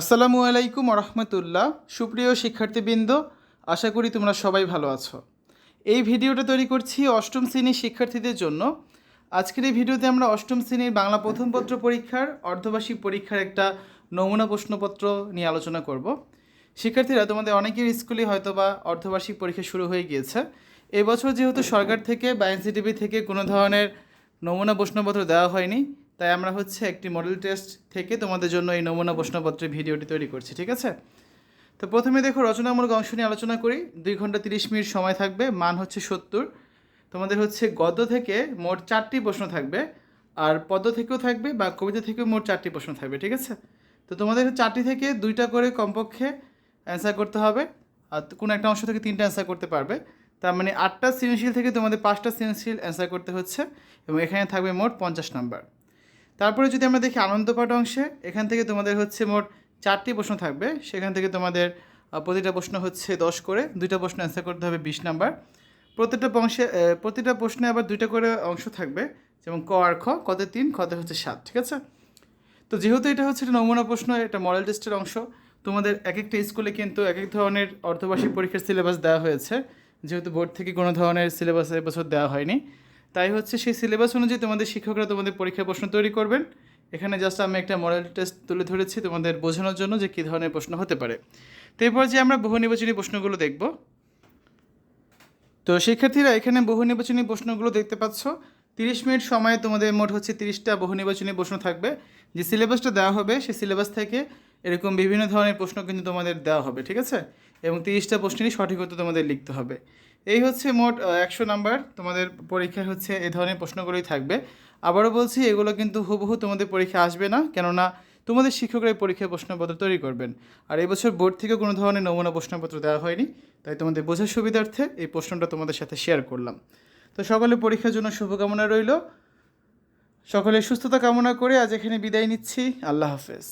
আসসালামু আলাইকুম রহমতুল্লাহ সুপ্রিয় শিক্ষার্থীবৃন্দ, আশা করি তোমরা সবাই ভালো আছো। এই ভিডিওটা তৈরি করছি অষ্টম শ্রেণির শিক্ষার্থীদের জন্য। আজকের এই ভিডিওতে আমরা অষ্টম শ্রেণির বাংলা প্রথম পত্র পরীক্ষার, অর্ধবার্ষিক পরীক্ষার একটা নমুনা প্রশ্নপত্র নিয়ে আলোচনা করব। শিক্ষার্থীরা, তোমাদের অনেকের স্কুলে হয়তো বা অর্ধবার্ষিক পরীক্ষা শুরু হয়ে গিয়েছে। এবছর যেহেতু সরকার থেকে বা এনসিটিভি থেকে কোনো ধরনের নমুনা প্রশ্নপত্র দেওয়া হয়নি তাই আমরা হচ্ছে একটি মডেল টেস্ট থেকে তোমাদের জন্য এই নমুনা প্রশ্নপত্রের ভিডিওটি তৈরি করছি, ঠিক আছে? তো প্রথমে দেখো, রচনামূলক অংশ নিয়ে আলোচনা করি। দুই ঘণ্টা তিরিশ মিনিট সময় থাকবে, মান হচ্ছে সত্তর। তোমাদের হচ্ছে গদ্য থেকে মোট চারটি প্রশ্ন থাকবে, আর পদ্য থেকেও থাকবে বা কবিতা থেকেও মোট চারটি প্রশ্ন থাকবে, ঠিক আছে? তো তোমাদের চারটি থেকে দুইটা করে কমপক্ষে অ্যান্সার করতে হবে, আর কোনো একটা অংশ থেকে তিনটা অ্যান্সার করতে পারবে। তার মানে আটটা সৃজনশীল থেকে তোমাদের পাঁচটা সৃজনশীল অ্যান্সার করতে হচ্ছে, এবং এখানে থাকবে মোট পঞ্চাশ নাম্বার তারপরে যদি আমরা দেখি আনন্দপাঠ অংশে, এখান থেকে তোমাদের হচ্ছে মোট চারটি প্রশ্ন থাকবে। সেখান থেকে তোমাদের প্রতিটা প্রশ্ন হচ্ছে দশ করে, দুইটা প্রশ্ন অ্যান্সার করতে হবে বিশ নাম্বার। প্রতিটা অংশে প্রতিটা প্রশ্নে আবার দুইটা করে অংশ থাকবে, যেমন ক আর খ, কতে তিন, কতে হচ্ছে সাত, ঠিক আছে? তো যেহেতু এটা হচ্ছে একটা নমুনা প্রশ্ন, এটা মডেল টেস্টের অংশ, তোমাদের এক একটা স্কুলে কিন্তু এক এক ধরনের অর্ধবার্ষিক পরীক্ষার সিলেবাস দেওয়া হয়েছে। যেহেতু বোর্ড থেকে কোনো ধরনের সিলেবাস এবছর দেওয়া হয়নি তাই হচ্ছে সেই সিলেবাস অনুযায়ী তোমাদের শিক্ষকরা তোমাদের পরীক্ষার প্রশ্ন তৈরি করবেন। এখানে জাস্ট আমি একটা মডেল টেস্ট তুলে ধরেছি তোমাদের বোঝানোর জন্য যে কী ধরনের প্রশ্ন হতে পারে। তো এরপর যে আমরা বহু নির্বাচনী প্রশ্নগুলো দেখব। তো শিক্ষার্থীরা, এখানে বহু নির্বাচনী প্রশ্নগুলো দেখতে পাচ্ছ। তিরিশ মিনিট সময়ে তোমাদের মোট হচ্ছে তিরিশটা বহু নির্বাচনী প্রশ্ন থাকবে। যে সিলেবাসটা দেওয়া হবে সেই সিলেবাস থেকে এরকম বিভিন্ন ধরনের প্রশ্ন কিন্তু তোমাদের দেওয়া হবে, ঠিক আছে? এবং তিরিশটা প্রশ্নেরই সঠিক উত্তর তোমাদের লিখতে হবে। এই হচ্ছে মোট একশো নাম্বার। তোমাদের পরীক্ষায় হচ্ছে এই ধরনের প্রশ্নগুলোই থাকবে। আবারও বলছি, এগুলো কিন্তু হুবহু তোমাদের পরীক্ষা আসবে না, কেননা তোমাদের শিক্ষকরাই পরীক্ষায় প্রশ্নপত্র তৈরি করবেন। আর এবছর বোর্ড থেকে কোনো ধরনের নমুনা প্রশ্নপত্র দেওয়া হয়নি, তাই তোমাদের বোঝার সুবিধার্থে এই প্রশ্নটা তোমাদের সাথে শেয়ার করলাম। তো সকলে পরীক্ষার জন্য শুভকামনা রইল। সকলের সুস্থতা কামনা করে আজ এখানে বিদায় নিচ্ছি। আল্লাহ হাফেজ।